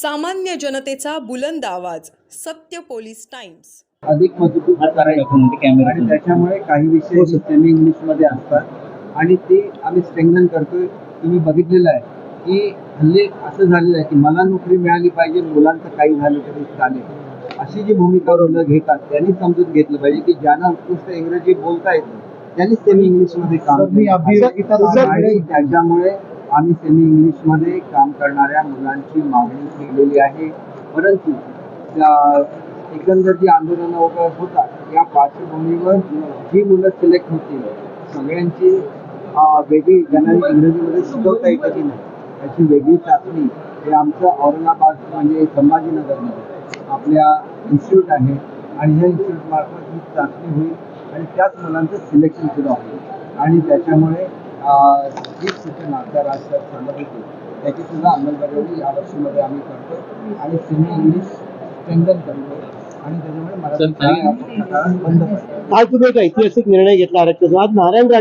सामान्य जनतेचा बुलंद आवाज सत्य पोलीस टाइम्स. अधिक आणि त्याच्यामुळे काही विषय सेमी इंग्लिशमध्ये असतात आणि ते आम्ही स्ट्रेंगन करतोय. तुम्ही बघितलेलं आहे की हल्ली असं झालेलं आहे की मला नोकरी मिळाली पाहिजे मुलांचं काही झालं तरी चालेल. अशी जी भूमिका मुलं घेतात त्यांनी समजून घेतलं पाहिजे की ज्यांना उत्कृष्ट इंग्रजी बोलता येतं त्यांनी सेमी इंग्लिशमध्ये काम त्याच्यामुळे आम्ही सेमी इंग्लिशमध्ये काम करणाऱ्या मुलांची मागणी केलेली आहे. परंतु एकंदर जी आंदोलनं वगैरे होतात या पार्श्वभूमीवर जी मुलं सिलेक्ट होतील सगळ्यांची वेगळी ज्यांना इंग्रजीमध्ये शिकवता येतं की नाही त्याची वेगळी चाचणी हे आमचं औरंगाबाद म्हणजे संभाजीनगरमध्ये आपल्या इन्स्टिट्यूट आहे. आणि ह्या इन्स्टिट्यूटमार्फत ही चाचणी होईल आणि त्याच मुलांचं सिलेक्शन सुद्धा होईल. आणि त्याच्यामुळे जी सूचना त्या राज्यात सांगत होती. त्याची सुद्धा अंमलबजावणी या वर्षीमध्ये आम्ही करतो आणि सेमी इंग्लिश स्ट्रेंथन करतो आणि त्याच्यामुळे मराठी शाळा बंद पडतात आज तुम्ही एक ऐतिहासिक निर्णय घेतला. आरक्षण. आज नारायण राणे